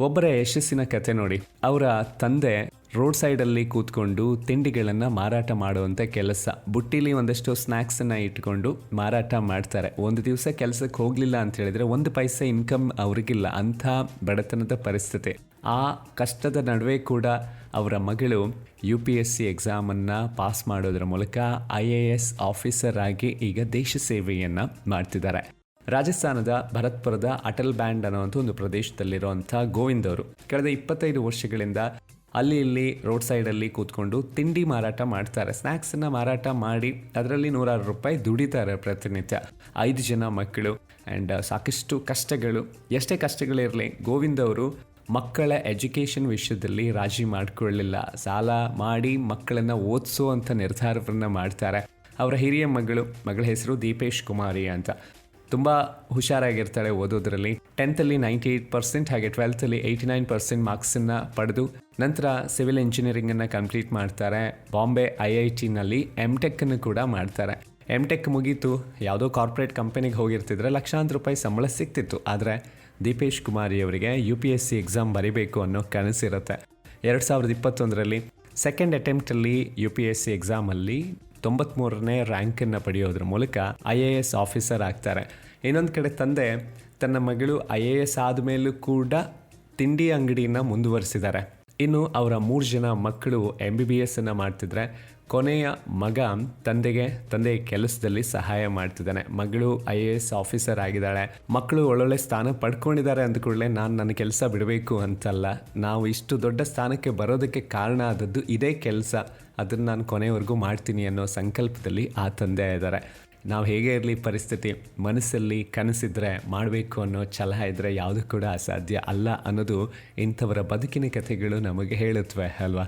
ಒಬ್ಬರ ಯಶಸ್ಸಿನ ಕತೆ ನೋಡಿ. ಅವರ ತಂದೆ ರೋಡ್ ಸೈಡಲ್ಲಿ ಕೂತ್ಕೊಂಡು ತಿಂಡಿಗಳನ್ನು ಮಾರಾಟ ಮಾಡುವಂಥ ಕೆಲಸ. ಬುಟ್ಟಿಲಿ ಒಂದಷ್ಟು ಸ್ನ್ಯಾಕ್ಸನ್ನು ಇಟ್ಕೊಂಡು ಮಾರಾಟ ಮಾಡ್ತಾರೆ. ಒಂದು ದಿವಸ ಕೆಲಸಕ್ಕೆ ಹೋಗಲಿಲ್ಲ ಅಂತ ಹೇಳಿದ್ರೆ ಒಂದು ಪೈಸೆ ಇನ್ಕಮ್ ಅವ್ರಿಗಿಲ್ಲ. ಅಂಥ ಬಡತನದ ಪರಿಸ್ಥಿತಿ. ಆ ಕಷ್ಟದ ನಡುವೆ ಕೂಡ ಅವರ ಮಗಳು ಯು ಪಿ ಎಸ್ ಸಿ ಎಕ್ಸಾಮನ್ನು ಪಾಸ್ ಮಾಡೋದ್ರ ಮೂಲಕ ಐ ಎ ಎಸ್ ಆಫೀಸರ್ ಆಗಿ ಈಗ ದೇಶ ಸೇವೆಯನ್ನು ಮಾಡ್ತಿದ್ದಾರೆ. ರಾಜಸ್ಥಾನದ ಭರತ್ಪುರದ ಅಟಲ್ ಬ್ಯಾಂಡ್ ಅನ್ನುವಂಥ ಒಂದು ಪ್ರದೇಶದಲ್ಲಿರುವಂಥ ಗೋವಿಂದ್ ಅವರು ಕಳೆದ ಇಪ್ಪತ್ತೈದು ವರ್ಷಗಳಿಂದ ಅಲ್ಲಿ ಇಲ್ಲಿ ರೋಡ್ ಸೈಡಲ್ಲಿ ಕೂತ್ಕೊಂಡು ತಿಂಡಿ ಮಾರಾಟ ಮಾಡ್ತಾರೆ. ಸ್ನ್ಯಾಕ್ಸನ್ನು ಮಾರಾಟ ಮಾಡಿ ಅದರಲ್ಲಿ ನೂರಾರು ರೂಪಾಯಿ ದುಡಿತಾರೆ ಪ್ರತಿನಿತ್ಯ. ಐದು ಜನ ಮಕ್ಕಳು ಆ್ಯಂಡ್ ಸಾಕಷ್ಟು ಕಷ್ಟಗಳು. ಎಷ್ಟೇ ಕಷ್ಟಗಳಿರಲಿ ಗೋವಿಂದ್ ಅವರು ಮಕ್ಕಳ ಎಜುಕೇಷನ್ ವಿಷಯದಲ್ಲಿ ರಾಜಿ ಮಾಡಿಕೊಳ್ಳಿಲ್ಲ. ಸಾಲ ಮಾಡಿ ಮಕ್ಕಳನ್ನು ಓದಿಸುವಂಥ ನಿರ್ಧಾರವನ್ನು ಮಾಡ್ತಾರೆ. ಅವರ ಹಿರಿಯ ಮಗಳು, ಮಗಳ ಹೆಸರು ದೀಪೇಶ್ ಕುಮಾರಿ ಅಂತ. ತುಂಬ ಹುಷಾರಾಗಿರ್ತಾಳೆ ಓದೋದ್ರಲ್ಲಿ. ಟೆಂತಲ್ಲಿ ನೈಂಟಿ ಏಯ್ಟ್ ಪರ್ಸೆಂಟ್ ಹಾಗೆ ಟ್ವೆಲ್ತಲ್ಲಿ ಏಯ್ಟಿ ನೈನ್ ಪರ್ಸೆಂಟ್ ಮಾರ್ಕ್ಸನ್ನು ಪಡೆದು ನಂತರ ಸಿವಿಲ್ ಇಂಜಿನಿಯರಿಂಗನ್ನು ಕಂಪ್ಲೀಟ್ ಮಾಡ್ತಾರೆ. ಬಾಂಬೆ ಐ ಐ ಟಿನಲ್ಲಿ ಎಂ ಟೆಕ್ಕನ್ನು ಕೂಡ ಮಾಡ್ತಾರೆ. ಎಂ ಟೆಕ್ ಮುಗೀತು, ಯಾವುದೋ ಕಾರ್ಪೊರೇಟ್ ಕಂಪನಿಗೆ ಹೋಗಿರ್ತಿದ್ರೆ ಲಕ್ಷಾಂತರ ರೂಪಾಯಿ ಸಂಬಳ ಸಿಗ್ತಿತ್ತು. ಆದರೆ ದೀಪೇಶ್ ಕುಮಾರಿ ಅವರಿಗೆ U P S C exam ಬರೀಬೇಕು ಅನ್ನೋ ಕನಸಿರುತ್ತೆ ಎರಡು ಸಾವಿರದ ಇಪ್ಪತ್ತೊಂದರಲ್ಲಿ ಸೆಕೆಂಡ್ ಅಟೆಂಪ್ಟಲ್ಲಿ ಯು ಪಿ ಎಸ್ ಸಿ ಎಕ್ಸಾಮಲ್ಲಿ ತೊಂಬತ್ಮೂರನೇ ರ್ಯಾಂಕನ್ನು ಪಡೆಯೋದ್ರ ಮೂಲಕ ಐ ಎ ಎಸ್ ಆಫೀಸರ್ ಆಗ್ತಾರೆ. ಇನ್ನೊಂದು ಕಡೆ ತಂದೆ ತನ್ನ ಮಗಳು ಐ ಎ ಎಸ್ ಆದಮೇಲೂ ಕೂಡ ತಿಂಡಿ ಅಂಗಡಿಯನ್ನು ಮುಂದುವರಿಸಿದ್ದಾರೆ. ಇನ್ನು ಅವರ ಮೂರು ಜನ ಮಕ್ಕಳು ಎಂ ಬಿ ಬಿ ಎಸ್ ಅನ್ನು ಮಾಡ್ತಿದ್ರೆ ಕೊನೆಯ ಮಗ ತಂದೆಗೆ ತಂದೆ ಕೆಲಸದಲ್ಲಿ ಸಹಾಯ ಮಾಡ್ತಿದ್ದಾನೆ. ಮಗಳು ಐ ಎ ಎಸ್ ಆಫೀಸರ್ ಆಗಿದ್ದಾಳೆ. ಮಕ್ಕಳು ಒಳ್ಳೊಳ್ಳೆ ಸ್ಥಾನ ಪಡ್ಕೊಂಡಿದ್ದಾರೆ ಅಂದ ಕೂಡಲೇ ನಾನು ನನ್ನ ಕೆಲಸ ಬಿಡಬೇಕು ಅಂತಲ್ಲ. ನಾವು ಇಷ್ಟು ದೊಡ್ಡ ಸ್ಥಾನಕ್ಕೆ ಬರೋದಕ್ಕೆ ಕಾರಣ ಆದದ್ದು ಇದೇ ಕೆಲಸ. ಅದನ್ನು ನಾನು ಕೊನೆವರೆಗೂ ಮಾಡ್ತೀನಿ ಅನ್ನೋ ಸಂಕಲ್ಪದಲ್ಲಿ ಆ ತಂದೆ ಇದ್ದಾರೆ. ನಾವು ಹೇಗೆ ಇರಲಿ ಪರಿಸ್ಥಿತಿ, ಮನಸ್ಸಲ್ಲಿ ಕನಸಿದ್ರೆ ಮಾಡಬೇಕು ಅನ್ನೋ ಛಲ ಇದ್ದರೆ ಯಾವುದು ಕೂಡ ಅಸಾಧ್ಯ ಅಲ್ಲ ಅನ್ನೋದು ಇಂಥವರ ಬದುಕಿನ ಕಥೆಗಳು ನಮಗೆ ಹೇಳುತ್ತವೆ, ಅಲ್ವಾ?